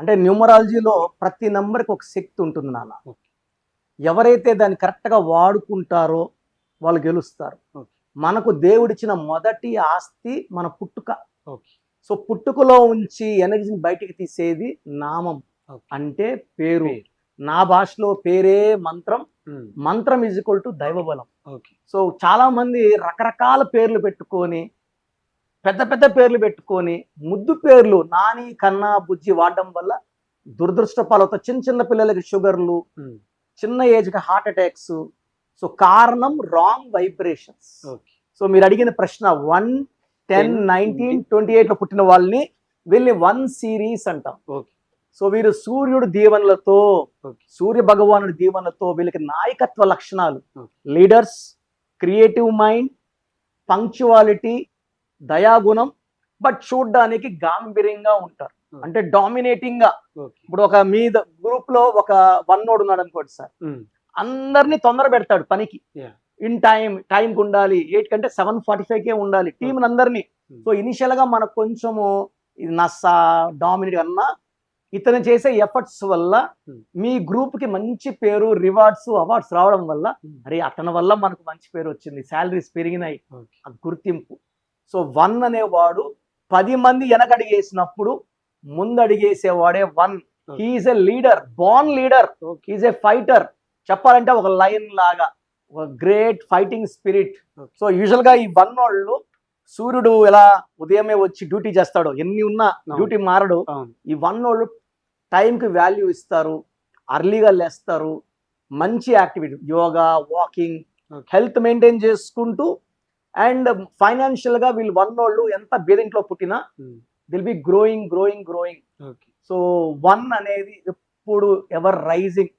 అంటే న్యూమరాలజీలో ప్రతి నంబర్కి ఒక శక్తి ఉంటుంది నాన్న. ఎవరైతే దాన్ని కరెక్ట్గా వాడుకుంటారో వాళ్ళు గెలుస్తారు. మనకు దేవుడిచ్చిన మొదటి ఆస్తి మన పుట్టుక. సో పుట్టుకలో ఉంచి ఎనర్జీని బయటికి తీసేది నామం. అంటే పేరు. నా భాషలో పేరే మంత్రం. మంత్రం ఈజ్ ఈక్వల్ టు దైవబలం. సో చాలా మంది రకరకాల పేర్లు పెట్టుకొని పెద్ద పెద్ద పేర్లు పెట్టుకొని ముద్దు పేర్లు నాని కన్నా బుజ్జి వాడడం వల్ల దురదృష్ట పాలవుతా చిన్న చిన్న పిల్లలకి షుగర్లు చిన్న ఏజ్కి హార్ట్ అటాక్స్. సో కారణం రాంగ్ వైబ్రేషన్స్. సో మీరు అడిగిన ప్రశ్న వన్ టెన్ 10, నైన్టీన్ ట్వంటీ. ఎయిట్లో పుట్టిన వాళ్ళని వీళ్ళని వన్ సిరీస్ అంటాం. ఓకే. సో వీరు సూర్యుడు దీవెనలతో సూర్య భగవానుడి దీవెనలతో వీళ్ళకి నాయకత్వ లక్షణాలు. లీడర్స్ క్రియేటివ్ మైండ్ పంక్చువాలిటీ దయాగుణం బట్ చూడ్డానికి గాంభీర్యంగా ఉంటారు. అంటే డామినేటింగ్గా ఇప్పుడు ఒక మీద గ్రూప్లో ఒక వన్ నోడ్ ఉన్నాడు అనుకోండి సార్. అందరినీ తొందర పెడతాడు పనికి. ఇన్ టైం టైంకి ఉండాలి. ఎయిట్ కంటే సెవెన్ ఫార్టీ ఫైవ్ కే ఉండాలి. టీం అందరినీ. సో ఇనిషియల్గా మనకు కొంచెము ఇది నస్సా డామినేట్ అన్నా ఇతను చేసే ఎఫర్ట్స్ వల్ల. మీ గ్రూప్కి మంచి పేరు రివార్డ్స్ అవార్డ్స్ రావడం వల్ల అరే అతని వల్ల మనకు మంచి పేరు వచ్చింది. శాలరీస్ పెరిగినాయి. గుర్తింపు. సో వన్ అనేవాడు పది మంది వెనకడిగేసినప్పుడు ముందు అడిగేసేవాడే one. He is a leader born leader is a fighter చెప్పాలంటే ఒక లయన్ లాగా ఒక గ్రేట్ ఫైటింగ్ స్పిరిట్. సో యూజువల్గా ఈ వన్ వాళ్ళు సూర్యుడు ఎలా ఉదయమే వచ్చి డ్యూటీ చేస్తాడో ఎన్ని ఉన్నా. డ్యూటీ మారడు ఈ వన్ వాళ్ళు టైంకి వాల్యూ ఇస్తారు అర్లీగా లేస్తారు మంచి activity yoga walking. Health maintain చేసుకుంటూ అండ్ ఫైనాన్షియల్గా వీళ్ళు వన్ వాళ్ళు ఎంత బేదింట్లో పుట్టినా they'll be growing growing growing so one అనేది ఎప్పుడు ఎవర్ రైజింగ్